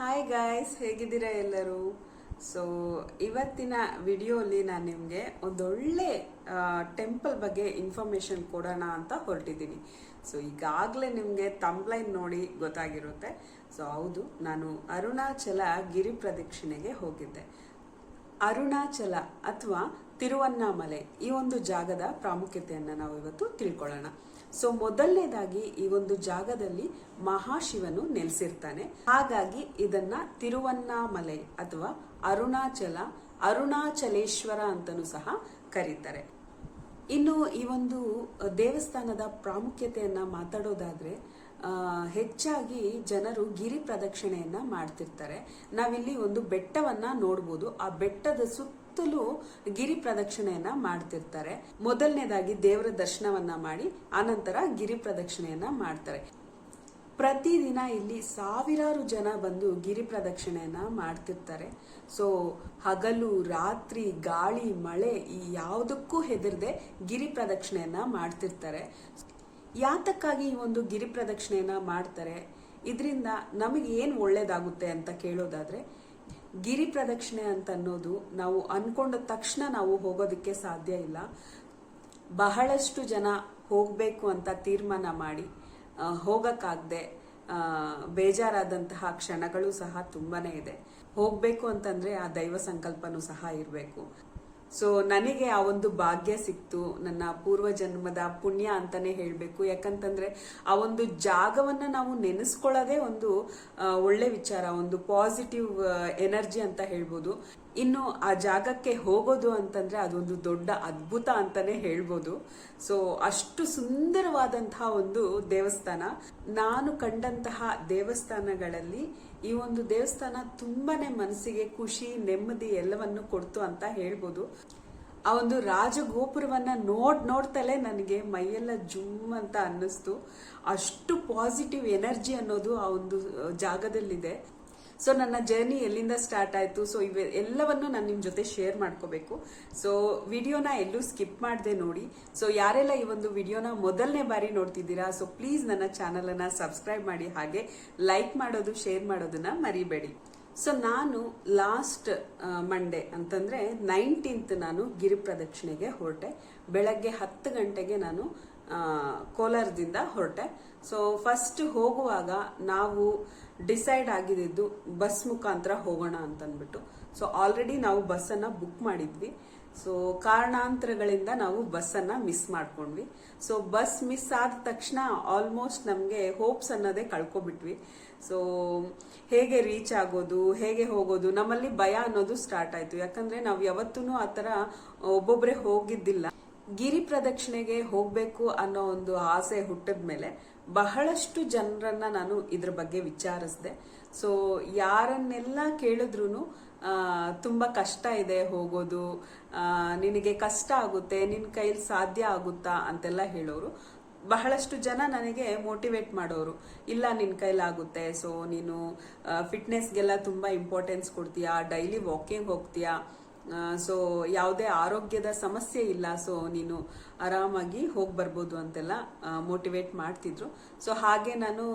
Hi guys ಹೇಗಿದ್ದೀರಾ ಎಲ್ಲರೂ? So ಇವತ್ತಿನ ವಿಡಿಯೋಲಿ ನಾನು ನಿಮಗೆ ಒಂದೊಳ್ಳೆ ಟೆಂಪಲ್ ಬಗ್ಗೆ ಇನ್ಫಾರ್ಮೇಷನ್ ಕೊಡೋಣ ಅಂತ ಹೊರಟಿದ್ದೀನಿ. ಸೊ ಈಗಾಗಲೇ ನಿಮಗೆ ತಂಬ್ಲೈನ್ ನೋಡಿ ಗೊತ್ತಾಗಿರುತ್ತೆ. ಸೊ ಹೌದು, ನಾನು ಅರುಣಾಚಲ ಗಿರಿ ಪ್ರದಕ್ಷಿಣೆಗೆ ಹೋಗಿದ್ದೆ. ಅರುಣಾಚಲ ಅಥವಾ ತಿರುವನ್ನಾಮಲೆ ಈ ಒಂದು ಜಾಗದ ಪ್ರಾಮುಖ್ಯತೆಯನ್ನು ನಾವು ಇವತ್ತು ತಿಳ್ಕೊಳ್ಳೋಣ. ಸೊ ಮೊದಲನೇದಾಗಿ ಈ ಒಂದು ಜಾಗದಲ್ಲಿ ಮಹಾಶಿವನು ನೆಲೆಸಿರ್ತಾನೆ. ಹಾಗಾಗಿ ಇದನ್ನ ತಿರುವನ್ನಾಮಲೆ ಅಥವಾ ಅರುಣಾಚಲ, ಅರುಣಾಚಲೇಶ್ವರ ಅಂತಲೂ ಸಹ ಕರೀತಾರೆ. ಇನ್ನು ಈ ಒಂದು ದೇವಸ್ಥಾನದ ಪ್ರಾಮುಖ್ಯತೆಯನ್ನ ಮಾತಾಡೋದಾದ್ರೆ ಹೆಚ್ಚಾಗಿ ಜನರು ಗಿರಿ ಪ್ರದಕ್ಷಿಣೆಯನ್ನ ಮಾಡ್ತಿರ್ತಾರೆ. ನಾವಿಲ್ಲಿ ಒಂದು ಬೆಟ್ಟವನ್ನ ನೋಡ್ಬೋದು. ಆ ಬೆಟ್ಟದ ಸುತ್ತಲೂ ಗಿರಿ ಪ್ರದಕ್ಷಿಣೆಯನ್ನ ಮಾಡ್ತಿರ್ತಾರೆ. ಮೊದಲನೇದಾಗಿ ದೇವರ ದರ್ಶನವನ್ನ ಮಾಡಿ, ಆನಂತರ ಗಿರಿ ಪ್ರದಕ್ಷಿಣೆಯನ್ನ ಮಾಡ್ತಾರೆ. ಪ್ರತಿದಿನ ಇಲ್ಲಿ ಸಾವಿರಾರು ಜನ ಬಂದು ಗಿರಿ ಪ್ರದಕ್ಷಿಣೆಯನ್ನ ಮಾಡ್ತಿರ್ತಾರೆ. ಸೊ ಹಗಲು, ರಾತ್ರಿ, ಗಾಳಿ, ಮಳೆ ಈ ಯಾವುದಕ್ಕೂ ಹೆದರದೆ ಗಿರಿ ಪ್ರದಕ್ಷಿಣೆಯನ್ನ ಮಾಡ್ತಿರ್ತಾರೆ. ಯಾತಕ್ಕಾಗಿ ಈ ಒಂದು ಗಿರಿ ಪ್ರದಕ್ಷಿಣೆಯನ್ನ ಮಾಡ್ತಾರೆ? ಇದರಿಂದ ನಮಗೆ ಏನು ಒಳ್ಳೇದಾಗುತ್ತೆ ಅಂತ ಕೇಳೋದಾದ್ರೆ ಗಿರಿ ಪ್ರದಕ್ಷಿಣೆ ಅಂತ ಅನ್ನೋದು ನಾವು ಅನ್ಕೊಂಡ ತಕ್ಷಣ ನಾವು ಹೋಗೋದಕ್ಕೆ ಸಾಧ್ಯ ಇಲ್ಲ. ಬಹಳಷ್ಟು ಜನ ಹೋಗಬೇಕು ಅಂತ ತೀರ್ಮಾನ ಮಾಡಿ ಹೋಗಕ್ಕಾಗದೆ ಬೇಜಾರಾದಂತಹ ಕ್ಷಣಗಳು ಸಹ ತುಂಬಾನೇ ಇದೆ. ಹೋಗ್ಬೇಕು ಅಂತಂದ್ರೆ ಆ ದೈವ ಸಂಕಲ್ಪನೂ ಸಹ ಇರಬೇಕು. ಸೊ ನನಗೆ ಆ ಒಂದು ಭಾಗ್ಯ ಸಿಕ್ತು. ನನ್ನ ಪೂರ್ವ ಜನ್ಮದ ಪುಣ್ಯ ಅಂತಾನೆ ಹೇಳ್ಬೇಕು. ಯಾಕಂತಂದ್ರೆ, ಆ ಒಂದು ಜಾಗವನ್ನ ನಾವು ನೆನೆಸ್ಕೊಳ್ಳೋದೇ ಒಂದು ಒಳ್ಳೆ ವಿಚಾರ, ಒಂದು ಪಾಸಿಟಿವ್ ಎನರ್ಜಿ ಅಂತ ಹೇಳ್ಬೋದು. ಇನ್ನು ಆ ಜಾಗಕ್ಕೆ ಹೋಗೋದು ಅಂತಂದ್ರೆ ಅದೊಂದು ದೊಡ್ಡ ಅದ್ಭುತ ಅಂತಾನೆ ಹೇಳ್ಬೋದು. ಸೊ ಅಷ್ಟು ಸುಂದರವಾದಂತಹ ಒಂದು ದೇವಸ್ಥಾನ. ನಾನು ಕಂಡಂತಹ ದೇವಸ್ಥಾನಗಳಲ್ಲಿ ಈ ಒಂದು ದೇವಸ್ಥಾನ ತುಂಬಾನೇ ಮನಸ್ಸಿಗೆ ಖುಷಿ, ನೆಮ್ಮದಿ ಎಲ್ಲವನ್ನು ಕೊಡ್ತು ಅಂತ ಹೇಳ್ಬೋದು. ಆ ಒಂದು ರಾಜಗೋಪುರವನ್ನ ನೋಡ್ ನೋಡ್ತಲೇ ನನಗೆ ಮೈಯೆಲ್ಲ ಜುಮ್ ಅಂತ ಅನ್ನಿಸ್ತು. ಅಷ್ಟು ಪಾಸಿಟಿವ್ ಎನರ್ಜಿ ಅನ್ನೋದು ಆ ಒಂದು ಜಾಗದಲ್ಲಿದೆ. ಸೊ ನನ್ನ ಜರ್ನಿ ಎಲ್ಲಿಂದ ಸ್ಟಾರ್ಟ್ ಆಯ್ತು? ಸೊ ಇವೆ ಎಲ್ಲವನ್ನು ನಾನು ನಿಮ್ಮ ಜೊತೆ ಶೇರ್ ಮಾಡ್ಕೋಬೇಕು. ಸೊ ವಿಡಿಯೋನ ಎಲ್ಲೂ ಸ್ಕಿಪ್ ಮಾಡದೆ ನೋಡಿ. ಸೊ ಯಾರೆಲ್ಲ ಈ ಒಂದು ವಿಡಿಯೋನ ಮೊದಲನೇ ಬಾರಿ ನೋಡ್ತಿದ್ದೀರಾ? ಸೊ ಪ್ಲೀಸ್ ನನ್ನ ಚಾನಲನ್ನು ಸಬ್ಸ್ಕ್ರೈಬ್ ಮಾಡಿ. ಹಾಗೆ ಲೈಕ್ ಮಾಡೋದು ಶೇರ್ ಮಾಡೋದನ್ನ ಮರಿಬೇಡಿ. ಸೊ ನಾನು ಲಾಸ್ಟ್ ಮಂಡೇ ಅಂತಂದ್ರೆ ನೈನ್ಟೀನ್ತ್ ನಾನು ಗಿರಿ ಪ್ರದಕ್ಷಿಣೆಗೆ ಹೊರಟೆ. ಬೆಳಗ್ಗೆ ಹತ್ತು ಗಂಟೆಗೆ ನಾನು ಕೋಲಾರದಿಂದ ಹೊರಟೆ. ಸೊ ಫಸ್ಟ್ ಹೋಗುವಾಗ ನಾವು ಡಿಸೈಡ್ ಆಗಿದ್ದು ಬಸ್ ಮುಖಾಂತರ ಹೋಗೋಣ ಅಂತ ಅಂದ್ಬಿಟ್ಟು ಸೊ ಆಲ್ರೆಡಿ ನಾವು ಬಸ್ಸನ್ನು ಬುಕ್ ಮಾಡಿದ್ವಿ. ಸೊ ಕಾರಣಾಂತರಗಳಿಂದ ನಾವು ಬಸ್ಸನ್ನು ಮಿಸ್ ಮಾಡ್ಕೊಂಡ್ವಿ. ಸೊ ಬಸ್ ಮಿಸ್ ಆದ ತಕ್ಷಣ ಆಲ್ಮೋಸ್ಟ್ ನಮಗೆ ಹೋಪ್ಸ್ ಅನ್ನೋದೇ ಕಳ್ಕೊಬಿಟ್ವಿ. ಸೊ ಹೇಗೆ ರೀಚ್ ಆಗೋದು, ಹೇಗೆ ಹೋಗೋದು, ನಮ್ಮಲ್ಲಿ ಭಯ ಅನ್ನೋದು ಸ್ಟಾರ್ಟ್ ಆಯ್ತು. ಯಾಕಂದ್ರೆ ನಾವು ಯಾವತ್ತೂ ಆ ಥರ ಒಬ್ಬೊಬ್ಬರೇ ಹೋಗಿದ್ದಿಲ್ಲ. ಗಿರಿ ಪ್ರದಕ್ಷಿಣೆಗೆ ಹೋಗಬೇಕು ಅನ್ನೋ ಒಂದು ಆಸೆ ಹುಟ್ಟಿದ ಮೇಲೆ ಬಹಳಷ್ಟು ಜನರನ್ನ ನಾನು ಇದ್ರ ಬಗ್ಗೆ ವಿಚಾರಿಸಿದೆ. ಸೊ ಯಾರನ್ನೆಲ್ಲ ಕೇಳಿದ್ರು ತುಂಬಾ ಕಷ್ಟ ಇದೆ ಹೋಗೋದು ನಿನಗೆ ಕಷ್ಟ ಆಗುತ್ತೆ, ನಿನ್ ಕೈಲಿ ಸಾಧ್ಯ ಆಗುತ್ತಾ ಅಂತೆಲ್ಲ ಹೇಳೋರು. ಬಹಳಷ್ಟು ಜನ ನನಗೆ ಮೋಟಿವೇಟ್ ಮಾಡೋರು. ಇಲ್ಲ, ನಿನ್ ಕೈಲಾಗುತ್ತೆ ಸೊ ನೀನು ಫಿಟ್ನೆಸ್ಗೆಲ್ಲ ತುಂಬಾ ಇಂಪಾರ್ಟೆನ್ಸ್ ಕೊಡ್ತೀಯಾ ಡೈಲಿ ವಾಕಿಂಗ್ ಹೋಗ್ತೀಯಾ ಸೊ ಯಾವುದೇ ಆರೋಗ್ಯದ ಸಮಸ್ಯೆ ಇಲ್ಲ ಸೊ ನೀನು ಆರಾಮಾಗಿ ಹೋಗಿ ಬರ್ಬೋದು ಅಂತೆಲ್ಲ ಮೋಟಿವೇಟ್ ಮಾಡ್ತಿದ್ರು. ಸೊ ಹಾಗೆ ನಾನು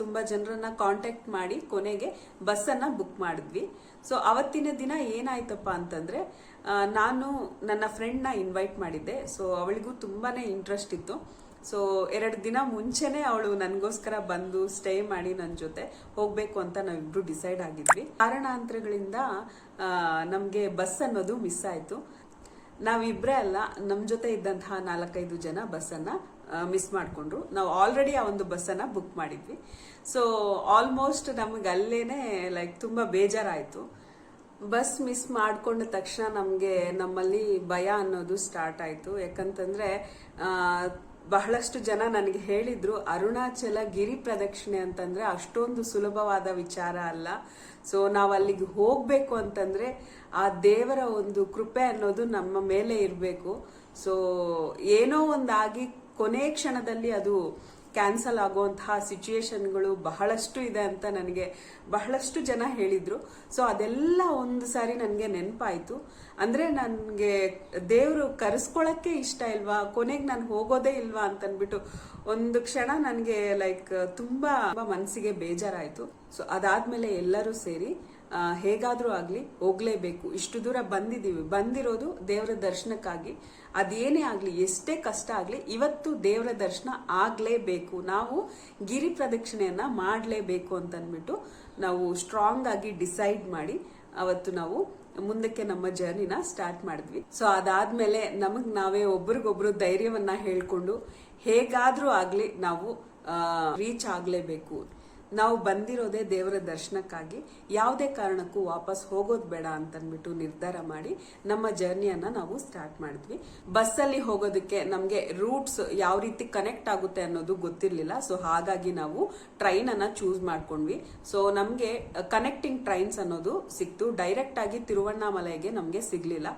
ತುಂಬ ತುಂಬಾ ಜನರನ್ನ ಕಾಂಟ್ಯಾಕ್ಟ್ ಮಾಡಿ ಕೊನೆಗೆ ಬಸ್ಸನ್ನು ಬುಕ್ ಮಾಡಿದ್ವಿ. ಸೊ ಅವತ್ತಿನ ದಿನ ಏನಾಯ್ತಪ್ಪ ಅಂತಂದ್ರೆ ನಾನು ನನ್ನ ಫ್ರೆಂಡ್ನ ಇನ್ವೈಟ್ ಮಾಡಿದ್ದೆ. ಸೊ ಅವಳಿಗೂ ತುಂಬಾನೇ ಇಂಟ್ರೆಸ್ಟ್ ಇತ್ತು. ಸೊ ಎರಡು ದಿನ ಮುಂಚೆನೆ ಅವಳು ನನಗೋಸ್ಕರ ಬಂದು ಸ್ಟೇ ಮಾಡಿ ನನ್ನ ಜೊತೆ ಹೋಗಬೇಕು ಅಂತ ನಾವಿಬ್ರು ಡಿಸೈಡ್ ಆಗಿದ್ವಿ. ಕಾರಣಾಂತರಗಳಿಂದ ನಮಗೆ ಬಸ್ ಅನ್ನೋದು ಮಿಸ್ ಆಯಿತು. ನಾವಿಬ್ರೇ ಅಲ್ಲ ನಮ್ಮ ಜೊತೆ ಇದ್ದಂತಹ ನಾಲ್ಕೈದು ಜನ ಬಸ್ಸನ್ನ ಮಿಸ್ ಮಾಡಿಕೊಂಡ್ರು. ನಾವು ಆಲ್ರೆಡಿ ಆ ಒಂದು ಬಸ್ಸನ್ನು ಬುಕ್ ಮಾಡಿದ್ವಿ. ಸೊ ಆಲ್ಮೋಸ್ಟ್ ನಮಗೆ ಅಲ್ಲೇ ಲೈಕ್ ತುಂಬ ಬೇಜಾರಾಯಿತು. ಬಸ್ ಮಿಸ್ ಮಾಡಿಕೊಂಡ ತಕ್ಷಣ ನಮಗೆ ನಮ್ಮಲ್ಲಿ ಭಯ ಅನ್ನೋದು ಸ್ಟಾರ್ಟ್ ಆಯಿತು. ಯಾಕಂತಂದರೆ ಬಹಳಷ್ಟು ಜನ ನನಗೆ ಹೇಳಿದ್ರು, ಅರುಣಾಚಲ ಗಿರಿ ಪ್ರದಕ್ಷಿಣೆ ಅಂತಂದ್ರೆ ಅಷ್ಟೊಂದು ಸುಲಭವಾದ ವಿಚಾರ ಅಲ್ಲ. ಸೊ, ನಾವು ಅಲ್ಲಿಗೆ ಹೋಗ್ಬೇಕು ಅಂತಂದ್ರೆ ಆ ದೇವರ ಒಂದು ಕೃಪೆ ಅನ್ನೋದು ನಮ್ಮ ಮೇಲೆ ಇರಬೇಕು. ಸೊ, ಏನೋ ಒಂದಾಗಿ ಕೊನೆ ಕ್ಷಣದಲ್ಲಿ ಅದು ಕ್ಯಾನ್ಸಲ್ ಆಗುವಂತಹ ಸಿಚುಯೇಷನ್ಗಳು ಬಹಳಷ್ಟು ಇದೆ ಅಂತ ನನಗೆ ಬಹಳಷ್ಟು ಜನ ಹೇಳಿದ್ರು. ಸೊ ಅದೆಲ್ಲ ಒಂದು ಸಾರಿ ನನಗೆ ನೆನಪಾಯಿತು. ಅಂದ್ರೆ ನನಗೆ ದೇವರು ಕರೆಸ್ಕೊಳಕ್ಕೆ ಇಷ್ಟ ಇಲ್ವಾ? ಕೊನೆಗೆ ನಾನು ಹೋಗೋದೇ ಇಲ್ವಾ ಅಂತನ್ಬಿಟ್ಟು ಒಂದು ಕ್ಷಣ ನನಗೆ ಲೈಕ್ ತುಂಬಾ ಮನಸ್ಸಿಗೆ ಬೇಜಾರಾಯಿತು. ಸೊ ಅದಾದ್ಮೇಲೆ ಎಲ್ಲರೂ ಸೇರಿ ಹೇಗಾದ್ರೂ ಆಗಲಿ ಹೋಗಲೇಬೇಕು. ಇಷ್ಟು ದೂರ ಬಂದಿದ್ದೀವಿ. ಬಂದಿರೋದು ದೇವರ ದರ್ಶನಕ್ಕಾಗಿ. ಅದೇನೇ ಆಗಲಿ, ಎಷ್ಟೇ ಕಷ್ಟ ಆಗಲಿ, ಇವತ್ತು ದೇವರ ದರ್ಶನ ಆಗಲೇಬೇಕು. ನಾವು ಗಿರಿ ಪ್ರದಕ್ಷಿಣೆಯನ್ನು ಮಾಡಲೇಬೇಕು ಅಂತ ಅಂದ್ಬಿಟ್ಟು ನಾವು ಸ್ಟ್ರಾಂಗ್ ಆಗಿ ಡಿಸೈಡ್ ಮಾಡಿ ಅವತ್ತು ನಾವು ಮುಂದಕ್ಕೆ ನಮ್ಮ ಜರ್ನಿನ ಸ್ಟಾರ್ಟ್ ಮಾಡಿದ್ವಿ. ಸೊ ಅದಾದ್ಮೇಲೆ ನಮಗ್ ನಾವೇ ಒಬ್ರಿಗೊಬ್ರು ಧೈರ್ಯವನ್ನ ಹೇಳ್ಕೊಂಡು ಹೇಗಾದ್ರೂ ಆಗ್ಲಿ ನಾವು ರೀಚ್ ಆಗ್ಲೇಬೇಕು. ನಾವು ಬಂದಿರೋದೇ ದೇವರ ದರ್ಶನಕ್ಕಾಗಿ. ಯಾವುದೇ ಕಾರಣಕ್ಕೂ ವಾಪಸ್ ಹೋಗೋದು ಬೇಡ ಅಂತನ್ಬಿಟ್ಟು ನಿರ್ಧಾರ ಮಾಡಿ ನಮ್ಮ ಜರ್ನಿಯನ್ನು ನಾವು ಸ್ಟಾರ್ಟ್ ಮಾಡಿದ್ವಿ. ಬಸ್ಸಲ್ಲಿ ಹೋಗೋದಕ್ಕೆ ನಮಗೆ ರೂಟ್ಸ್ ಯಾವ ರೀತಿ ಕನೆಕ್ಟ್ ಆಗುತ್ತೆ ಅನ್ನೋದು ಗೊತ್ತಿರಲಿಲ್ಲ. ಸೊ ಹಾಗಾಗಿ ನಾವು ಟ್ರೈನನ್ನು ಚೂಸ್ ಮಾಡ್ಕೊಂಡ್ವಿ. ಸೊ ನಮಗೆ ಕನೆಕ್ಟಿಂಗ್ ಟ್ರೈನ್ಸ್ ಅನ್ನೋದು ಸಿಕ್ತು. ಡೈರೆಕ್ಟ್ ಆಗಿ ತಿರುವಣ್ಣಾಮಲೆಗೆ ನಮಗೆ ಸಿಗಲಿಲ್ಲ.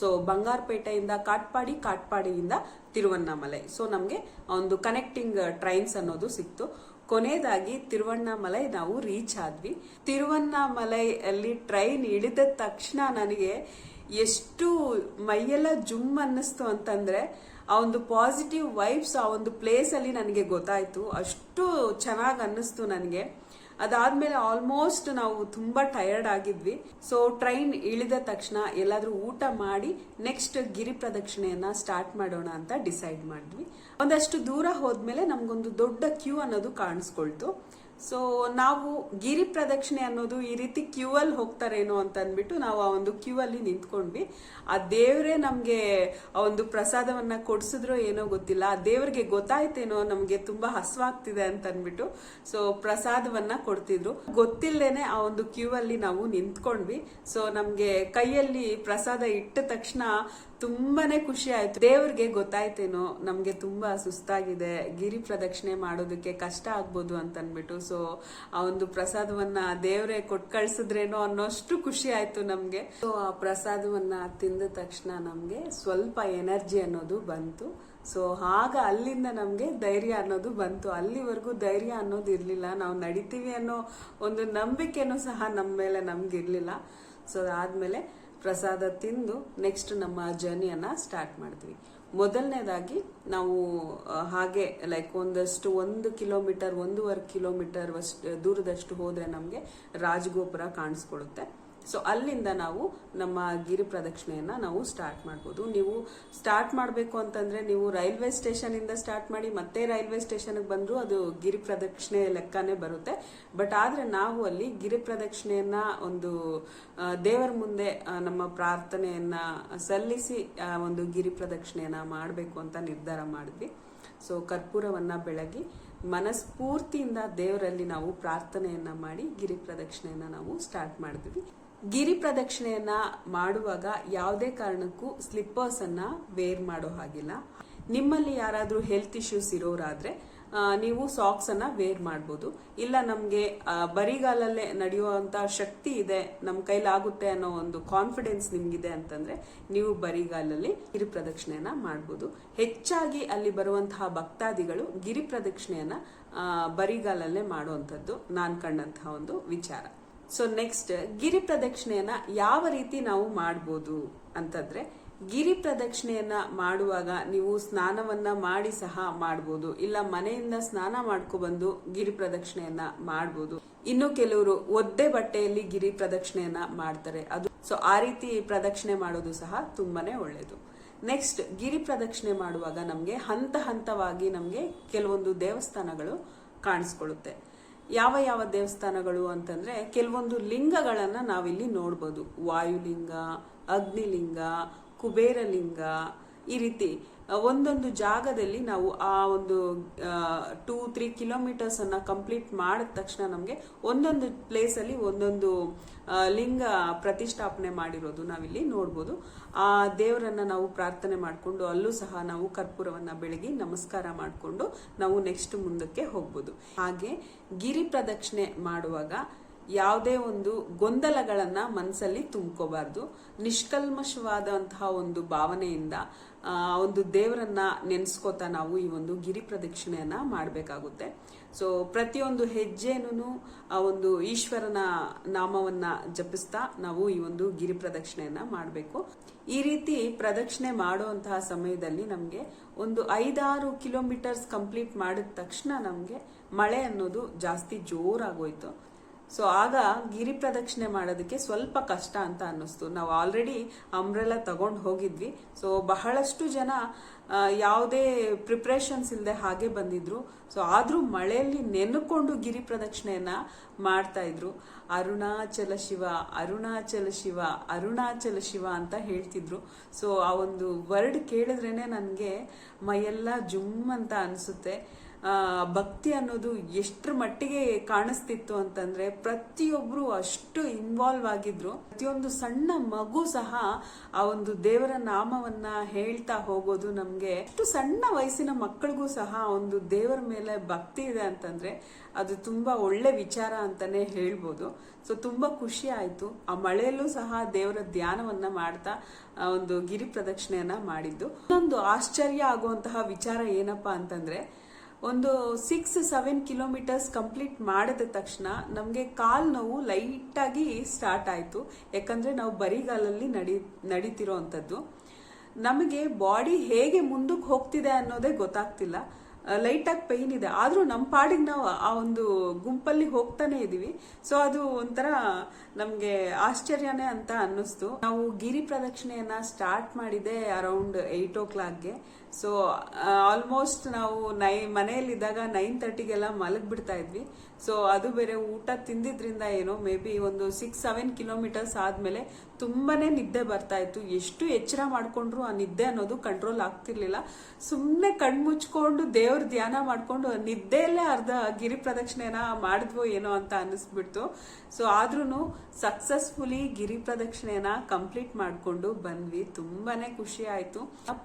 ಸೊ ಬಂಗಾರಪೇಟೆಯಿಂದ ಕಾಟ್ಪಾಡಿ, ಕಾಟ್ಪಾಡಿಯಿಂದ ತಿರುವಣ್ಣಾಮಲೈ. ಸೊ ನಮಗೆ ಒಂದು ಕನೆಕ್ಟಿಂಗ್ ಟ್ರೈನ್ಸ್ ಅನ್ನೋದು ಸಿಕ್ತು. ಕೊನೆಯದಾಗಿ ತಿರುವಣ್ಣಾಮಲೈ ನಾವು ರೀಚ್ ಆದ್ವಿ. ತಿರುವಣ್ಣಾಮಲೈ ಅಲ್ಲಿ ಟ್ರೈನ್ ಇಳಿದ ತಕ್ಷಣ ನನಗೆ ಎಷ್ಟು ಮೈಯೆಲ್ಲ ಜುಮ್ ಅನ್ನಿಸ್ತು ಅಂತಂದ್ರೆ, ಆ ಒಂದು ಪಾಸಿಟಿವ್ ವೈಬ್ಸ್ ಆ ಒಂದು ಪ್ಲೇಸ್ ಅಲ್ಲಿ ನನಗೆ ಗೊತ್ತಾಯ್ತು. ಅಷ್ಟು ಚೆನ್ನಾಗಿ ಅನ್ನಿಸ್ತು ನನಗೆ. ಅದಾದ್ಮೇಲೆ ಆಲ್ಮೋಸ್ಟ್ ನಾವು ತುಂಬಾ ಟಯರ್ಡ್ ಆಗಿದ್ವಿ. ಸೊ ಟ್ರೈನ್ ಇಳಿದ ತಕ್ಷಣ ಎಲ್ಲಾದ್ರೂ ಊಟ ಮಾಡಿ ನೆಕ್ಸ್ಟ್ ಗಿರಿ ಪ್ರದಕ್ಷಿಣೆಯನ್ನ ಸ್ಟಾರ್ಟ್ ಮಾಡೋಣ ಅಂತ ಡಿಸೈಡ್ ಮಾಡಿದ್ವಿ. ಒಂದಷ್ಟು ದೂರ ಹೋದ್ಮೇಲೆ ನಮ್ಗೊಂದು ದೊಡ್ಡ ಕ್ಯೂ ಅನ್ನೋದು ಕಾಣಿಸ್ಕೊಳ್ತು. ಸೊ ನಾವು ಗಿರಿ ಪ್ರದಕ್ಷಿಣೆ ಅನ್ನೋದು ಈ ರೀತಿ ಕ್ಯೂ ಅಲ್ಲಿ ಹೋಗ್ತಾರೇನೋ ಅಂತ ಅಂದ್ಬಿಟ್ಟು ನಾವು ಆ ಒಂದು ಕ್ಯೂ ಅಲ್ಲಿ ನಿಂತ್ಕೊಂಡ್ವಿ. ಆ ದೇವರೇ ನಮ್ಗೆ ಆ ಒಂದು ಪ್ರಸಾದವನ್ನ ಕೊಡ್ಸಿದ್ರೋ ಏನೋ ಗೊತ್ತಿಲ್ಲ. ಆ ದೇವ್ರಿಗೆ ಗೊತ್ತಾಯ್ತೇನೋ, ನಮ್ಗೆ ತುಂಬಾ ಹಸ್ವಾಗ್ತಿದೆ ಅಂತ ಅಂದ್ಬಿಟ್ಟು ಸೊ, ಪ್ರಸಾದವನ್ನ ಕೊಡ್ತಿದ್ರು. ಗೊತ್ತಿಲ್ಲೇನೆ ಆ ಒಂದು ಕ್ಯೂ ಅಲ್ಲಿ ನಾವು ನಿಂತ್ಕೊಂಡ್ವಿ. ಸೊ, ನಮ್ಗೆ ಕೈಯಲ್ಲಿ ಪ್ರಸಾದ ಇಟ್ಟ ತಕ್ಷಣ ತುಂಬಾನೇ ಖುಷಿ ಆಯ್ತು. ದೇವ್ರಿಗೆ ಗೊತ್ತಾಯ್ತೇನೋ, ನಮ್ಗೆ ತುಂಬಾ ಸುಸ್ತಾಗಿದೆ, ಗಿರಿ ಪ್ರದಕ್ಷಿಣೆ ಮಾಡೋದಕ್ಕೆ ಕಷ್ಟ ಆಗ್ಬೋದು ಅಂತ ಅನ್ಬಿಟ್ಟು ಸೊ ಆ ಒಂದು ಪ್ರಸಾದವನ್ನ ದೇವ್ರೆ ಕೊಟ್ ಕಳ್ಸಿದ್ರೇನೋ ಅನ್ನೋಷ್ಟು ಖುಷಿ ಆಯ್ತು ನಮ್ಗೆ. ಸೊ ಆ ಪ್ರಸಾದವನ್ನ ತಿಂದ ತಕ್ಷಣ ನಮ್ಗೆ ಸ್ವಲ್ಪ ಎನರ್ಜಿ ಅನ್ನೋದು ಬಂತು. ಸೊ ಆಗ ಅಲ್ಲಿಂದ ನಮ್ಗೆ ಧೈರ್ಯ ಅನ್ನೋದು ಬಂತು. ಅಲ್ಲಿವರೆಗೂ ಧೈರ್ಯ ಅನ್ನೋದು ಇರ್ಲಿಲ್ಲ. ನಾವು ನಡಿತೀವಿ ಅನ್ನೋ ಒಂದು ನಂಬಿಕೆನೂ ಸಹ ನಮ್ಮ ಮೇಲೆ ನಮ್ಗೆ ಇರ್ಲಿಲ್ಲ ಸೊ ಅದಾದ್ಮೇಲೆ ಪ್ರಸಾದ ತಿಂದು ನೆಕ್ಸ್ಟ್ ನಮ್ಮ ಜರ್ನಿಯನ್ನು ಸ್ಟಾರ್ಟ್ ಮಾಡ್ತೀವಿ. ಮೊದಲನೇದಾಗಿ ನಾವು ಹಾಗೆ ಲೈಕ್ ಒಂದಷ್ಟು ಒಂದು ಕಿಲೋಮೀಟರ್ ಒಂದೂವರೆ ಕಿಲೋಮೀಟರ್ ದೂರದಷ್ಟು ಹೋದರೆ ನಮಗೆ ರಾಜಗೋಪುರ ಕಾಣಿಸ್ಕೊಳ್ಳುತ್ತೆ ಸೊ ಅಲ್ಲಿಂದ ನಾವು ನಮ್ಮ ಗಿರಿ ಪ್ರದಕ್ಷಿಣೆಯನ್ನು ನಾವು ಸ್ಟಾರ್ಟ್ ಮಾಡ್ಬೋದು. ನೀವು ಸ್ಟಾರ್ಟ್ ಮಾಡಬೇಕು ಅಂತಂದ್ರೆ ನೀವು ರೈಲ್ವೆ ಸ್ಟೇಷನ್ ಇಂದ ಸ್ಟಾರ್ಟ್ ಮಾಡಿ ಮತ್ತೆ ರೈಲ್ವೆ ಸ್ಟೇಷನ್ಗೆ ಬಂದ್ರು ಅದು ಗಿರಿ ಪ್ರದಕ್ಷಿಣೆ ಲೆಕ್ಕನೇ ಬರುತ್ತೆ. ಬಟ್ ಆದ್ರೆ ನಾವು ಅಲ್ಲಿ ಗಿರಿ ಪ್ರದಕ್ಷಿಣೆಯನ್ನು ಒಂದು ದೇವರ ಮುಂದೆ ನಮ್ಮ ಪ್ರಾರ್ಥನೆಯನ್ನ ಸಲ್ಲಿಸಿ ಒಂದು ಗಿರಿ ಪ್ರದಕ್ಷಿಣೆಯನ್ನು ಮಾಡಬೇಕು ಅಂತ ನಿರ್ಧಾರ ಮಾಡಿದ್ವಿ. ಸೊ ಕರ್ಪೂರವನ್ನ ಬೆಳಗಿ ಮನಸ್ಫೂರ್ತಿಯಿಂದ ದೇವರಲ್ಲಿ ನಾವು ಪ್ರಾರ್ಥನೆಯನ್ನ ಮಾಡಿ ಗಿರಿ ಪ್ರದಕ್ಷಿಣೆಯನ್ನ ನಾವು ಸ್ಟಾರ್ಟ್ ಮಾಡಿದ್ವಿ. ಗಿರಿ ಪ್ರದಕ್ಷಿಣೆಯನ್ನ ಮಾಡುವಾಗ ಯಾವುದೇ ಕಾರಣಕ್ಕೂ ಸ್ಲಿಪ್ಪರ್ಸ್ ಅನ್ನ ವೇರ್ ಮಾಡೋ ಹಾಗಿಲ್ಲ. ನಿಮ್ಮಲ್ಲಿ ಯಾರಾದ್ರೂ ಹೆಲ್ತ್ ಇಶ್ಯೂಸ್ ಇರೋರಾದ್ರೆ ನೀವು ಸಾಕ್ಸ್ ಅನ್ನ ವೇರ್ ಮಾಡ್ಬೋದು. ಇಲ್ಲ ನಮ್ಗೆ ಬರಿಗಾಲಲ್ಲೇ ನಡೆಯುವಂತ ಶಕ್ತಿ ಇದೆ ನಮ್ಮ ಕೈಲಾಗುತ್ತೆ ಅನ್ನೋ ಒಂದು ಕಾನ್ಫಿಡೆನ್ಸ್ ನಿಮ್ಗಿದೆ ಅಂತಂದ್ರೆ, ನೀವು ಬರಿಗಾಲಲ್ಲಿ ಗಿರಿ ಪ್ರದಕ್ಷಿಣೆಯನ್ನ ಮಾಡ್ಬೋದು. ಹೆಚ್ಚಾಗಿ ಅಲ್ಲಿ ಬರುವಂತಹ ಭಕ್ತಾದಿಗಳು ಗಿರಿ ಪ್ರದಕ್ಷಿಣೆಯನ್ನ ಬರಿಗಾಲಲ್ಲೇ ಮಾಡುವಂಥದ್ದು ನಾನು ಕಂಡಂತಹ ಒಂದು ವಿಚಾರ. ಸೊ ನೆಕ್ಸ್ಟ್ ಗಿರಿ ಪ್ರದಕ್ಷಿಣೆಯನ್ನ ಯಾವ ರೀತಿ ನಾವು ಮಾಡ್ಬೋದು ಅಂತಂದ್ರೆ, ಗಿರಿ ಪ್ರದಕ್ಷಿಣೆಯನ್ನ ಮಾಡುವಾಗ ನೀವು ಸ್ನಾನವನ್ನ ಮಾಡಿ ಸಹ ಮಾಡ್ಬೋದು. ಇಲ್ಲ ಮನೆಯಿಂದ ಸ್ನಾನ ಮಾಡ್ಕೊಬಂದು ಗಿರಿ ಪ್ರದಕ್ಷಿಣೆಯನ್ನ ಮಾಡ್ಬೋದು. ಇನ್ನು ಕೆಲವರು ಒದ್ದೆ ಬಟ್ಟೆಯಲ್ಲಿ ಗಿರಿ ಪ್ರದಕ್ಷಿಣೆಯನ್ನ ಮಾಡ್ತಾರೆ. ಅದು ಸೊ ಆ ರೀತಿ ಪ್ರದಕ್ಷಿಣೆ ಮಾಡೋದು ಸಹ ತುಂಬಾನೇ ಒಳ್ಳೇದು. ನೆಕ್ಸ್ಟ್ ಗಿರಿ ಪ್ರದಕ್ಷಿಣೆ ಮಾಡುವಾಗ ನಮಗೆ ಹಂತ ಹಂತವಾಗಿ ನಮಗೆ ಕೆಲವೊಂದು ದೇವಸ್ಥಾನಗಳು ಕಾಣಿಸ್ಕೊಳ್ಳುತ್ತೆ. ಯಾವ ಯಾವ ದೇವಸ್ಥಾನಗಳು ಅಂತಂದ್ರೆ ಕೆಲವೊಂದು ಲಿಂಗಗಳನ್ನ ನಾವಿಲ್ಲಿ ನೋಡ್ಬೋದು. ವಾಯುಲಿಂಗ ಅಗ್ನಿಲಿಂಗ ಕುಬೇರಲಿಂಗ ಈ ರೀತಿ. ಒಂದೊಂದು ಜಾಗದಲ್ಲಿ ನಾವು ಆ ಒಂದು ಟೂ ತ್ರೀ ಕಿಲೋಮೀಟರ್ಸ್ ಅನ್ನ ಕಂಪ್ಲೀಟ್ ಮಾಡಿದ ತಕ್ಷಣ ನಮಗೆ ಒಂದೊಂದು ಪ್ಲೇಸ್ ಅಲ್ಲಿ ಒಂದೊಂದು ಲಿಂಗ ಪ್ರತಿಷ್ಠಾಪನೆ ಮಾಡಿರೋದು ನಾವಿಲ್ಲಿ ನೋಡ್ಬೋದು. ಆ ದೇವರನ್ನ ನಾವು ಪ್ರಾರ್ಥನೆ ಮಾಡಿಕೊಂಡು ಅಲ್ಲೂ ಸಹ ನಾವು ಕರ್ಪೂರವನ್ನ ಬೆಳಗಿ ನಮಸ್ಕಾರ ಮಾಡಿಕೊಂಡು ನಾವು ನೆಕ್ಸ್ಟ್ ಮುಂದಕ್ಕೆ ಹೋಗ್ಬೋದು. ಹಾಗೆ ಗಿರಿ ಪ್ರದಕ್ಷಿಣೆ ಮಾಡುವಾಗ ಯಾವುದೇ ಒಂದು ಗೊಂದಲಗಳನ್ನ ಮನಸ್ಸಲ್ಲಿ ತುಂಬ್ಕೋಬಾರ್ದು. ನಿಷ್ಕಲ್ಮಶವಾದಂತಹ ಒಂದು ಭಾವನೆಯಿಂದ ಒಂದು ದೇವರನ್ನ ನೆನೆಸ್ಕೋತಾ ನಾವು ಈ ಒಂದು ಗಿರಿ ಪ್ರದಕ್ಷಿಣೆಯನ್ನ ಮಾಡಬೇಕಾಗುತ್ತೆ. ಸೊ ಪ್ರತಿಯೊಂದು ಹೆಜ್ಜೆನೂ ಆ ಒಂದು ಈಶ್ವರನ ನಾಮವನ್ನ ಜಪಿಸ್ತಾ ನಾವು ಈ ಒಂದು ಗಿರಿ ಪ್ರದಕ್ಷಿಣೆಯನ್ನ ಮಾಡಬೇಕು. ಈ ರೀತಿ ಪ್ರದಕ್ಷಿಣೆ ಮಾಡುವಂತಹ ಸಮಯದಲ್ಲಿ ನಮಗೆ ಒಂದು ಐದಾರು ಕಿಲೋಮೀಟರ್ಸ್ ಕಂಪ್ಲೀಟ್ ಮಾಡಿದ ತಕ್ಷಣ ನಮಗೆ ಮಳೆ ಅನ್ನೋದು ಜಾಸ್ತಿ ಜೋರಾಗೋಯ್ತು. ಸೊ ಆಗ ಗಿರಿ ಪ್ರದಕ್ಷಿಣೆ ಮಾಡೋದಕ್ಕೆ ಸ್ವಲ್ಪ ಕಷ್ಟ ಅಂತ ಅನ್ನಿಸ್ತು. ನಾವು ಆಲ್ರೆಡಿ ಅಂಬ್ರೆಲ್ಲ ತಗೊಂಡು ಹೋಗಿದ್ವಿ. ಸೊ ಬಹಳಷ್ಟು ಜನ ಯಾವುದೇ ಪ್ರಿಪ್ರೇಷನ್ಸ್ ಇಲ್ಲದೆ ಹಾಗೆ ಬಂದಿದ್ರು. ಸೊ ಆದರೂ ಮಳೆಯಲ್ಲಿ ನೆನೆಕೊಂಡು ಗಿರಿ ಪ್ರದಕ್ಷಿಣೆಯನ್ನ ಮಾಡ್ತಾ ಇದ್ರು. ಅರುಣಾಚಲ ಶಿವ ಅರುಣಾಚಲ ಶಿವ ಅರುಣಾಚಲ ಶಿವ ಅಂತ ಹೇಳ್ತಿದ್ರು. ಸೊ ಆ ಒಂದು ವರ್ಡ್ ಕೇಳಿದ್ರೇನೆ ನನಗೆ ಮೈಯೆಲ್ಲ ಜುಮ್ ಅಂತ ಅನಿಸುತ್ತೆ. ಭಕ್ತಿ ಅನ್ನೋದು ಎಷ್ಟ್ರ ಮಟ್ಟಿಗೆ ಕಾಣಿಸ್ತಿತ್ತು ಅಂತಂದ್ರೆ ಪ್ರತಿಯೊಬ್ರು ಅಷ್ಟು ಇನ್ವಾಲ್ವ್ ಆಗಿದ್ರು. ಪ್ರತಿಯೊಂದು ಸಣ್ಣ ಮಗು ಸಹ ಆ ಒಂದು ದೇವರ ನಾಮವನ್ನ ಹೇಳ್ತಾ ಹೋಗೋದು ನಮ್ಗೆ ಅಷ್ಟು ಸಣ್ಣ ವಯಸ್ಸಿನ ಮಕ್ಕಳಿಗೂ ಸಹ ಒಂದು ದೇವರ ಮೇಲೆ ಭಕ್ತಿ ಇದೆ ಅಂತಂದ್ರೆ ಅದು ತುಂಬಾ ಒಳ್ಳೆ ವಿಚಾರ ಅಂತಾನೆ ಹೇಳ್ಬೋದು. ಸೊ ತುಂಬಾ ಖುಷಿ ಆಯ್ತು. ಆ ಮಳೆಯಲ್ಲೂ ಸಹ ದೇವರ ಧ್ಯಾನವನ್ನ ಮಾಡ್ತಾ ಒಂದು ಗಿರಿ ಪ್ರದಕ್ಷಿಣೆಯನ್ನ ಮಾಡಿದ್ದು. ಇನ್ನೊಂದು ಆಶ್ಚರ್ಯ ಆಗುವಂತಹ ವಿಚಾರ ಏನಪ್ಪಾ ಅಂತಂದ್ರೆ ಒಂದು ಸಿಕ್ಸ್ ಸೆವೆನ್ ಕಿಲೋಮೀಟರ್ಸ್ ಕಂಪ್ಲೀಟ್ ಮಾಡಿದ ತಕ್ಷಣ ನಮಗೆ ಕಾಲು ನೋವು ಲೈಟ್ ಆಗಿ ಸ್ಟಾರ್ಟ್ ಆಯಿತು. ಯಾಕಂದರೆ ನಾವು ಬರಿಗಾಲಲ್ಲಿ ನಡಿ, ನಡೀತಿರೋ ಅಂಥದ್ದು. ನಮಗೆ ಬಾಡಿ ಹೇಗೆ ಮುಂದಕ್ಕೆ ಹೋಗ್ತಿದೆ ಅನ್ನೋದೇ ಗೊತ್ತಾಗ್ತಿಲ್ಲ. ಲೈಟ್ ಆಗಿ ಪೈನ್ ಇದೆ. ಆದ್ರೂ ನಮ್ಮ ಪಾಡಿಗೆ ನಾವು ಆ ಒಂದು ಗುಂಪಲ್ಲಿ ಹೋಗ್ತಾನೆ ಇದ್ದೀವಿ ಸೊ ಅದು ಒಂಥರ ನಮಗೆ ಆಶ್ಚರ್ಯನೇ ಅಂತ ಅನ್ನಿಸ್ತು. ನಾವು ಗಿರಿ ಪ್ರದಕ್ಷಿಣೆಯನ್ನ ಸ್ಟಾರ್ಟ್ ಮಾಡಿದೆ ಅರೌಂಡ್ ಏಯ್ಟ್ ಓ ಕ್ಲಾಕ್ಗೆ ಸೊ ಆಲ್ಮೋಸ್ಟ್ ನಾವು ನೈ, ಮನೆಯಲ್ಲಿದ್ದಾಗ ನೈನ್ ತರ್ಟಿಗೆಲ್ಲ ಮಲಗಿಬಿಡ್ತಾ ಇದ್ವಿ. ಸೊ ಅದು ಬೇರೆ ಊಟ ತಿಂದಿದ್ರಿಂದ ಏನೋ ಮೇ ಬಿ ಒಂದು ಸಿಕ್ಸ್ ಸೆವೆನ್ ಕಿಲೋಮೀಟರ್ಸ್ ಆದಮೇಲೆ ತುಂಬಾನೇ ನಿದ್ದೆ ಬರ್ತಾ ಇತ್ತು. ಎಷ್ಟು ಎಚ್ಚರ ಮಾಡಿಕೊಂಡ್ರು ಆ ನಿದ್ದೆ ಅನ್ನೋದು ಕಂಟ್ರೋಲ್ ಆಗ್ತಿರ್ಲಿಲ್ಲ. ಸುಮ್ಮನೆ ಕಣ್ಮುಚ್ಕೊಂಡು ದೇವ್ರ ಧ್ಯಾನ ಮಾಡಿಕೊಂಡು ನಿದ್ದೆಯಲ್ಲೇ ಅರ್ಧ ಗಿರಿ ಪ್ರದಕ್ಷಿಣೆನ ಮಾಡಿದ್ವೋ ಏನೋ ಅಂತ ಅನ್ನಿಸ್ಬಿಡ್ತು. ಸೊ ಆದ್ರೂ ಸಕ್ಸಸ್ಫುಲಿ ಗಿರಿ ಪ್ರದಕ್ಷಿಣೆನ ಕಂಪ್ಲೀಟ್ ಮಾಡಿಕೊಂಡು ಬಂದ್ವಿ. ತುಂಬಾನೇ ಖುಷಿ ಆಯ್ತು.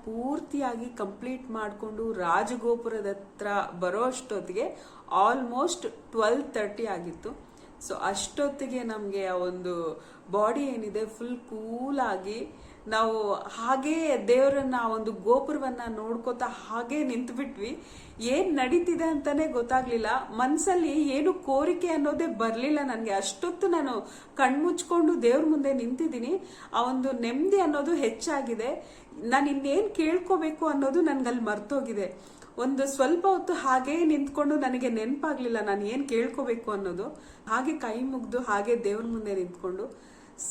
ಪೂರ್ತಿಯಾಗಿ ಕಂಪ್ಲೀಟ್ ಮಾಡಿಕೊಂಡು ರಾಜಗೋಪುರದ ಹತ್ರ ಬರೋ ಅಷ್ಟೊತ್ತಿಗೆ ಆಲ್ಮೋಸ್ಟ್ ಟ್ವೆಲ್ ತರ್ಟಿ ಆಗಿತ್ತು. ಸೊ ಅಷ್ಟೊತ್ತಿಗೆ ನಮಗೆ ಆ ಒಂದು ಬಾಡಿ ಏನಿದೆ ಫುಲ್ ಕೂಲ್ ಆಗಿ ನಾವು ಹಾಗೇ ದೇವರನ್ನ, ಆ ಒಂದು ಗೋಪುರವನ್ನ ನೋಡ್ಕೋತಾ ಹಾಗೆ ನಿಂತ್ಬಿಟ್ವಿ. ಏನ್ ನಡೀತಿದೆ ಅಂತಾನೆ ಗೊತ್ತಾಗ್ಲಿಲ್ಲ. ಮನಸ್ಸಲ್ಲಿ ಏನು ಕೋರಿಕೆ ಅನ್ನೋದೇ ಬರಲಿಲ್ಲ ನನಗೆ. ಅಷ್ಟೊತ್ತು ನಾನು ಕಣ್ಮುಚ್ಕೊಂಡು ದೇವ್ರ ಮುಂದೆ ನಿಂತಿದ್ದೀನಿ. ಆ ಒಂದು ನೆಮ್ಮದಿ ಅನ್ನೋದು ಹೆಚ್ಚಾಗಿದೆ. ನಾನು ಇನ್ನೇನು ಕೇಳ್ಕೋಬೇಕು ಅನ್ನೋದು ನನಗಲ್ಲಿ ಮರ್ತೋಗಿದೆ. ಒಂದು ಸ್ವಲ್ಪ ಹೊತ್ತು ಹಾಗೇ ನಿಂತ್ಕೊಂಡು ನನಗೆ ನೆನಪಾಗ್ಲಿಲ್ಲ ನಾನು ಏನ್ ಕೇಳ್ಕೋಬೇಕು ಅನ್ನೋದು. ಹಾಗೆ ಕೈ ಮುಗ್ದು ಹಾಗೆ ದೇವ್ರ ಮುಂದೆ ನಿಂತ್ಕೊಂಡು,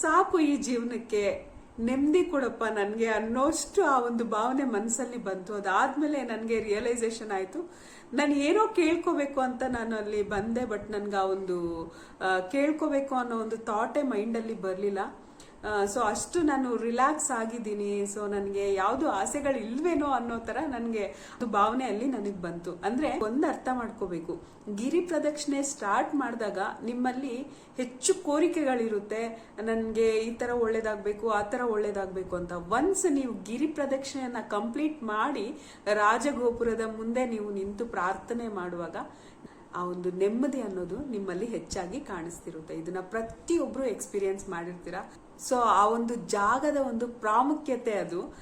ಸಾಕು ಈ ಜೀವನಕ್ಕೆ, ನೆಮ್ಮದಿ ಕೊಡಪ್ಪ ನನಗೆ ಅನ್ನೋಷ್ಟು ಆ ಒಂದು ಭಾವನೆ ಮನಸ್ಸಲ್ಲಿ ಬಂತು. ಅದಾದ್ಮೇಲೆ ನನಗೆ ರಿಯಲೈಸೇಷನ್ ಆಯಿತು. ನಾನು ಏನೋ ಕೇಳ್ಕೋಬೇಕು ಅಂತ ನಾನು ಅಲ್ಲಿ ಬಂದೆ ಬಟ್ ನನ್ಗೆ ಆ ಒಂದು ಕೇಳ್ಕೋಬೇಕು ಅನ್ನೋ ಒಂದು ಥಾಟೇ ಮೈಂಡಲ್ಲಿ ಬರಲಿಲ್ಲ. ಸೊ ಅಷ್ಟು ನಾನು ರಿಲ್ಯಾಕ್ಸ್ ಆಗಿದ್ದೀನಿ. ಸೊ ನನಗೆ ಯಾವುದು ಆಸೆಗಳು ಇಲ್ವೇನೋ ಅನ್ನೋ ಥರ ನನಗೆ ಅದು ಭಾವನೆಯಲ್ಲಿ ನನಗೆ ಬಂತು. ಅಂದರೆ ಒಂದು ಅರ್ಥ ಮಾಡ್ಕೋಬೇಕು. ಗಿರಿ ಪ್ರದಕ್ಷಿಣೆ ಸ್ಟಾರ್ಟ್ ಮಾಡಿದಾಗ ನಿಮ್ಮಲ್ಲಿ ಹೆಚ್ಚು ಕೋರಿಕೆಗಳಿರುತ್ತೆ. ನನಗೆ ಈ ಥರ ಒಳ್ಳೇದಾಗಬೇಕು, ಆ ಥರ ಒಳ್ಳೇದಾಗಬೇಕು ಅಂತ. ಒನ್ಸ್ ನೀವು ಗಿರಿ ಪ್ರದಕ್ಷಿಣೆಯನ್ನು ಕಂಪ್ಲೀಟ್ ಮಾಡಿ ರಾಜಗೋಪುರದ ಮುಂದೆ ನೀವು ನಿಂತು ಪ್ರಾರ್ಥನೆ ಮಾಡುವಾಗ ಆ ಒಂದು ನೆಮ್ಮದಿ ಅನ್ನೋದು ನಿಮ್ಮಲ್ಲಿ ಹೆಚ್ಚಾಗಿ ಕಾಣಿಸ್ತಿರುತ್ತೆ. ಇದನ್ನ ಪ್ರತಿಯೊಬ್ರು ಎಕ್ಸ್ಪೀರಿಯನ್ಸ್ ಮಾಡಿರ್ತೀರಾ? ಸೊ ಆ ಒಂದು ಜಾಗದ ಒಂದು ಪ್ರಾಮುಖ್ಯತೆ ಅದು.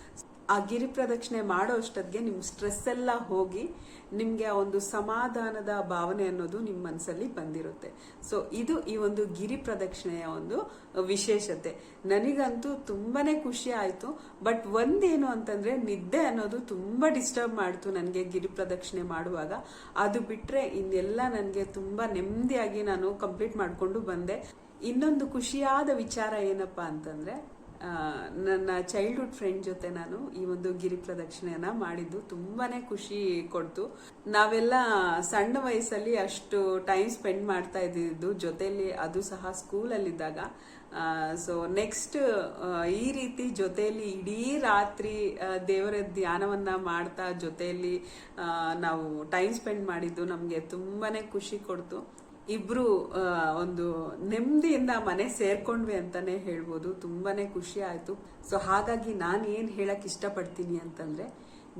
ಆ ಗಿರಿ ಪ್ರದಕ್ಷಿಣೆ ಮಾಡೋ ಅಷ್ಟೊತ್ತಿಗೆ ನಿಮ್ಮ ಸ್ಟ್ರೆಸ್ ಎಲ್ಲ ಹೋಗಿ ನಿಮ್ಗೆ ಆ ಒಂದು ಸಮಾಧಾನದ ಭಾವನೆ ಅನ್ನೋದು ನಿಮ್ಮ ಮನಸ್ಸಲ್ಲಿ ಬಂದಿರುತ್ತೆ. ಸೊ ಇದು ಈ ಒಂದು ಗಿರಿ ಪ್ರದಕ್ಷಿಣೆಯ ಒಂದು ವಿಶೇಷತೆ. ನನಗಂತೂ ತುಂಬಾನೇ ಖುಷಿ ಆಯ್ತು. ಬಟ್ ಒಂದೇನು ಅಂತಂದ್ರೆ ನಿದ್ದೆ ಅನ್ನೋದು ತುಂಬಾ ಡಿಸ್ಟರ್ಬ್ ಮಾಡ್ತು ನನಗೆ ಗಿರಿ ಪ್ರದಕ್ಷಿಣೆ ಮಾಡುವಾಗ. ಅದು ಬಿಟ್ರೆ ಇನ್ನೆಲ್ಲ ನನಗೆ ತುಂಬಾ ನೆಮ್ಮದಿಯಾಗಿ ನಾನು ಕಂಪ್ಲೀಟ್ ಮಾಡ್ಕೊಂಡು ಬಂದೆ. ಇನ್ನೊಂದು ಖುಷಿಯಾದ ವಿಚಾರ ಏನಪ್ಪ ಅಂತಂದ್ರೆ ನನ್ನ ಚೈಲ್ಡ್ಹುಡ್ ಫ್ರೆಂಡ್ ಜೊತೆ ನಾನು ಈ ಒಂದು ಗಿರಿ ಪ್ರದಕ್ಷಿಣೆಯನ್ನ ಮಾಡಿದ್ದು, ತುಂಬಾನೇ ಖುಷಿ ಕೊಡ್ತು. ನಾವೆಲ್ಲ ಸಣ್ಣ ವಯಸ್ಸಲ್ಲಿ ಅಷ್ಟು ಟೈಮ್ ಸ್ಪೆಂಡ್ ಮಾಡ್ತಾ ಇದ್ದಿದ್ದು ಜೊತೆಯಲ್ಲಿ ಅದು ಸಹ ಸ್ಕೂಲಲ್ಲಿದ್ದಾಗ. ಸೊ ನೆಕ್ಸ್ಟ್ ಈ ರೀತಿ ಜೊತೆಯಲ್ಲಿ ಇಡೀ ರಾತ್ರಿ ದೇವರ ಧ್ಯಾನವನ್ನ ಮಾಡ್ತಾ ಜೊತೆಯಲ್ಲಿ ನಾವು ಟೈಮ್ ಸ್ಪೆಂಡ್ ಮಾಡಿದ್ದು ನಮಗೆ ತುಂಬಾನೇ ಖುಷಿ ಕೊಡ್ತು. ಇಬ್ರು ಒಂದು ನೆಮ್ಮದಿಯಿಂದ ಮನೆ ಸೇರ್ಕೊಂಡ್ವಿ ಅಂತಾನೆ ಹೇಳ್ಬೋದು. ತುಂಬಾನೇ ಖುಷಿ ಆಯ್ತು. ಸೊ ಹಾಗಾಗಿ ನಾನು ಏನ್ ಹೇಳಕ್ ಇಷ್ಟಪಡ್ತೀನಿ ಅಂತಂದ್ರೆ,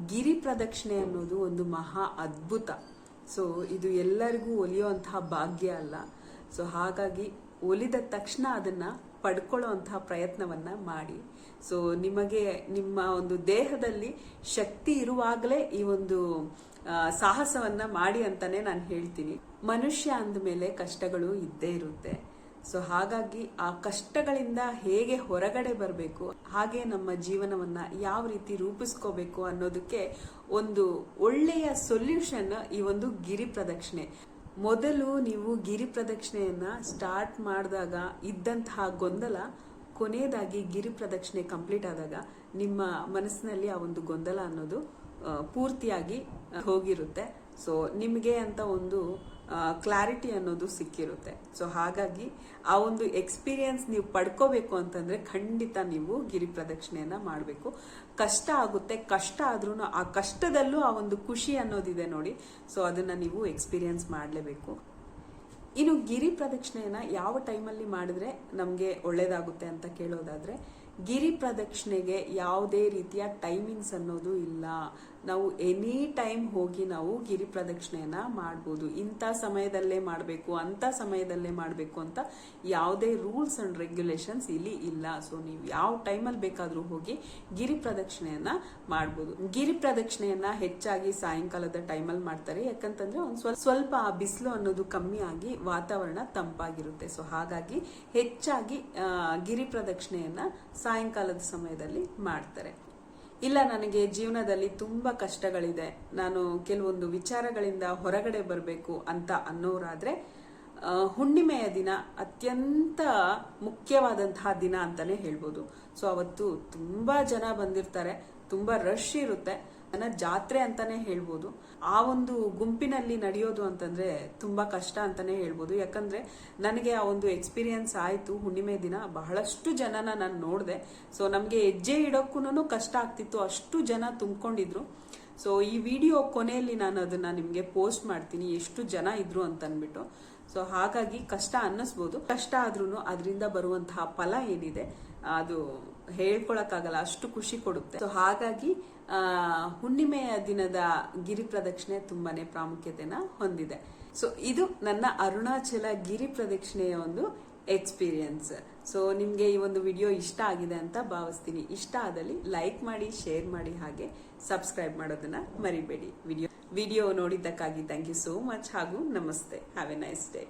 ಗಿರಿ ಪ್ರದಕ್ಷಿಣೆ ಅನ್ನೋದು ಒಂದು ಮಹಾ ಅದ್ಭುತ. ಸೊ ಇದು ಎಲ್ಲರಿಗೂ ಒಲಿಯುವಂತಹ ಭಾಗ್ಯ ಅಲ್ಲ. ಸೊ ಹಾಗಾಗಿ ಒಲಿದ ತಕ್ಷಣ ಅದನ್ನ ಪಡ್ಕೊಳ್ಳುವಂತಹ ಪ್ರಯತ್ನವನ್ನ ಮಾಡಿ. ಸೊ ನಿಮಗೆ ನಿಮ್ಮ ಒಂದು ದೇಹದಲ್ಲಿ ಶಕ್ತಿ ಇರುವಾಗಲೇ ಈ ಒಂದು ಸಾಹಸವನ್ನ ಮಾಡಿ ಅಂತಾನೆ ನಾನು ಹೇಳ್ತೀನಿ. ಮನುಷ್ಯ ಅಂದಮೇಲೆ ಕಷ್ಟಗಳು ಇದ್ದೇ ಇರುತ್ತೆ. ಸೊ ಹಾಗಾಗಿ ಆ ಕಷ್ಟಗಳಿಂದ ಹೇಗೆ ಹೊರಗಡೆ ಬರಬೇಕು, ಹಾಗೆ ನಮ್ಮ ಜೀವನವನ್ನ ಯಾವ ರೀತಿ ರೂಪಿಸ್ಕೋಬೇಕು ಅನ್ನೋದಕ್ಕೆ ಒಂದು ಒಳ್ಳೆಯ ಸೊಲ್ಯೂಷನ್ ಈ ಒಂದು ಗಿರಿ ಪ್ರದಕ್ಷಿಣೆ. ಮೊದಲು ನೀವು ಗಿರಿ ಪ್ರದಕ್ಷಿಣೆಯನ್ನ ಸ್ಟಾರ್ಟ್ ಮಾಡಿದಾಗ ಇದ್ದಂತಹ ಗೊಂದಲ, ಕೊನೆಯದಾಗಿ ಗಿರಿ ಪ್ರದಕ್ಷಿಣೆ ಕಂಪ್ಲೀಟ್ ಆದಾಗ ನಿಮ್ಮ ಮನಸ್ಸಿನಲ್ಲಿ ಆ ಒಂದು ಗೊಂದಲ ಅನ್ನೋದು ಪೂರ್ತಿಯಾಗಿ ಹೋಗಿರುತ್ತೆ. ಸೊ ನಿಮಗೆ ಅಂತ ಒಂದು ಕ್ಲಾರಿಟಿ ಅನ್ನೋದು ಸಿಕ್ಕಿರುತ್ತೆ. ಸೊ ಹಾಗಾಗಿ ಆ ಒಂದು ಎಕ್ಸ್ಪೀರಿಯನ್ಸ್ ನೀವು ಪಡ್ಕೋಬೇಕು ಅಂತಂದ್ರೆ ಖಂಡಿತ ನೀವು ಗಿರಿ ಪ್ರದಕ್ಷಿಣೆಯನ್ನು ಮಾಡಬೇಕು. ಕಷ್ಟ ಆಗುತ್ತೆ, ಕಷ್ಟ ಆದ್ರೂ ಆ ಕಷ್ಟದಲ್ಲೂ ಆ ಒಂದು ಖುಷಿ ಅನ್ನೋದಿದೆ ನೋಡಿ. ಸೊ ಅದನ್ನ ನೀವು ಎಕ್ಸ್ಪೀರಿಯನ್ಸ್ ಮಾಡಲೇಬೇಕು. ಇನ್ನು ಗಿರಿ ಪ್ರದಕ್ಷಿಣೆಯನ್ನ ಯಾವ ಟೈಮಲ್ಲಿ ಮಾಡಿದ್ರೆ ನಮಗೆ ಒಳ್ಳೇದಾಗುತ್ತೆ ಅಂತ ಕೇಳೋದಾದ್ರೆ, ಗಿರಿ ಪ್ರದಕ್ಷಿಣೆಗೆ ಯಾವುದೇ ರೀತಿಯ ಟೈಮಿಂಗ್ಸ್ ಅನ್ನೋದು ಇಲ್ಲ. ನಾವು ಎನಿ ಟೈಮ್ ಹೋಗಿ ನಾವು ಗಿರಿ ಪ್ರದಕ್ಷಿಣೆಯನ್ನ ಮಾಡ್ಬೋದು. ಇಂಥ ಸಮಯದಲ್ಲೇ ಮಾಡಬೇಕು ಅಂತ ಸಮಯದಲ್ಲೇ ಮಾಡಬೇಕು ಅಂತ ಯಾವುದೇ ರೂಲ್ಸ್ ಅಂಡ್ ರೆಗ್ಯುಲೇಷನ್ಸ್ ಇಲ್ಲಿ ಇಲ್ಲ. ಸೊ ನೀವು ಯಾವ ಟೈಮಲ್ಲಿ ಬೇಕಾದರೂ ಹೋಗಿ ಗಿರಿ ಪ್ರದಕ್ಷಿಣೆಯನ್ನ ಮಾಡ್ಬೋದು. ಗಿರಿ ಪ್ರದಕ್ಷಿಣೆಯನ್ನ ಹೆಚ್ಚಾಗಿ ಸಾಯಂಕಾಲದ ಟೈಮಲ್ಲಿ ಮಾಡ್ತಾರೆ. ಯಾಕಂತಂದ್ರೆ ಒಂದು ಸ್ವಲ್ಪ ಸ್ವಲ್ಪ ಆ ಬಿಸಿಲು ಅನ್ನೋದು ಕಮ್ಮಿ ಆಗಿ ವಾತಾವರಣ ತಂಪಾಗಿರುತ್ತೆ. ಸೊ ಹಾಗಾಗಿ ಹೆಚ್ಚಾಗಿ ಗಿರಿ ಪ್ರದಕ್ಷಿಣೆಯನ್ನ ಸಾಯಂಕಾಲದ ಸಮಯದಲ್ಲಿ ಮಾಡ್ತಾರೆ. ಇಲ್ಲ, ನನಗೆ ಜೀವನದಲ್ಲಿ ತುಂಬ ಕಷ್ಟಗಳಿದೆ. ನಾನು ಕೆಲವೊಂದು ವಿಚಾರಗಳಿಂದ ಹೊರಗಡೆ ಬರಬೇಕು ಅಂತ ಅನ್ನೋರಾದರೆ ಹುಣ್ಣಿಮೆಯ ದಿನ ಅತ್ಯಂತ ಮುಖ್ಯವಾದಂತಹ ದಿನ ಅಂತಾನೆ ಹೇಳ್ಬೋದು. ಸೊ, ಅವತ್ತು ತುಂಬಾ ಜನ ಬಂದಿರ್ತಾರೆ, ತುಂಬಾ ರಶ್ ಇರುತ್ತೆ. ನನ್ನ ಜಾತ್ರೆ ಅಂತಾನೆ ಹೇಳ್ಬೋದು. ಆ ಒಂದು ಗುಂಪಿನಲ್ಲಿ ನಡೆಯೋದು ಅಂತಂದ್ರೆ ತುಂಬಾ ಕಷ್ಟ ಅಂತಾನೆ ಹೇಳ್ಬೋದು. ಯಾಕಂದ್ರೆ ನನಗೆ ಆ ಒಂದು ಎಕ್ಸ್ಪೀರಿಯನ್ಸ್ ಆಯ್ತು, ಹುಣ್ಣಿಮೆ ದಿನ. ಬಹಳಷ್ಟು ಜನನ ನಾನು ನೋಡಿದೆ. ಸೊ ನಮಗೆ ಹೆಜ್ಜೆ ಇಡೋಕ್ಕೂ ಕಷ್ಟ ಆಗ್ತಿತ್ತು. ಅಷ್ಟು ಜನ ತುಂಬಿಕೊಂಡಿದ್ರು. ಸೊ ಈ ವಿಡಿಯೋ ಕೊನೆಯಲ್ಲಿ ನಾನು ಅದನ್ನ ನಿಮಗೆ ಪೋಸ್ಟ್ ಮಾಡ್ತೀನಿ. ಎಷ್ಟು ಜನ ಇದ್ರು ಅಂತ ಅಂದ್ಬಿಟ್ಟು ಸೊ ಹಾಗಾಗಿ ಕಷ್ಟ ಅನ್ನಿಸ್ಬೋದು. ಕಷ್ಟ ಆದ್ರೂ ಅದರಿಂದ ಬರುವಂತಹ ಫಲ ಏನಿದೆ, ಅದು ಹೇಳ್ಕೊಳಕ್ಕಾಗಲ್ಲ. ಅಷ್ಟು ಖುಷಿ ಕೊಡುತ್ತೆ. ಸೊ ಹಾಗಾಗಿ ಹುಣ್ಣಿಮೆಯ ದಿನದ ಗಿರಿ ಪ್ರದಕ್ಷಿಣೆ ತುಂಬಾನೇ ಪ್ರಾಮುಖ್ಯತೆನ ಹೊಂದಿದೆ. ಸೊ ಇದು ನನ್ನ ಅರುಣಾಚಲ ಗಿರಿ ಪ್ರದಕ್ಷಿಣೆಯ ಒಂದು ಎಕ್ಸ್ಪೀರಿಯನ್ಸ್ ಸೊ ನಿಮಗೆ ಈ ಒಂದು ವಿಡಿಯೋ ಇಷ್ಟ ಆಗಿದೆ ಅಂತ ಭಾವಿಸ್ತೀನಿ. ಇಷ್ಟ ಆದಲ್ಲಿ ಲೈಕ್ ಮಾಡಿ ಶೇರ್ ಮಾಡಿ ಹಾಗೆ ಸಬ್ಸ್ಕ್ರೈಬ್ ಮಾಡೋದನ್ನ ಮರಿಬೇಡಿ. ವಿಡಿಯೋ ವಿಡಿಯೋ ನೋಡಿದ್ದಕ್ಕಾಗಿ ಥ್ಯಾಂಕ್ ಯು ಸೋ ಮಚ್ ಹಾಗೂ ನಮಸ್ತೆ. Have A nice day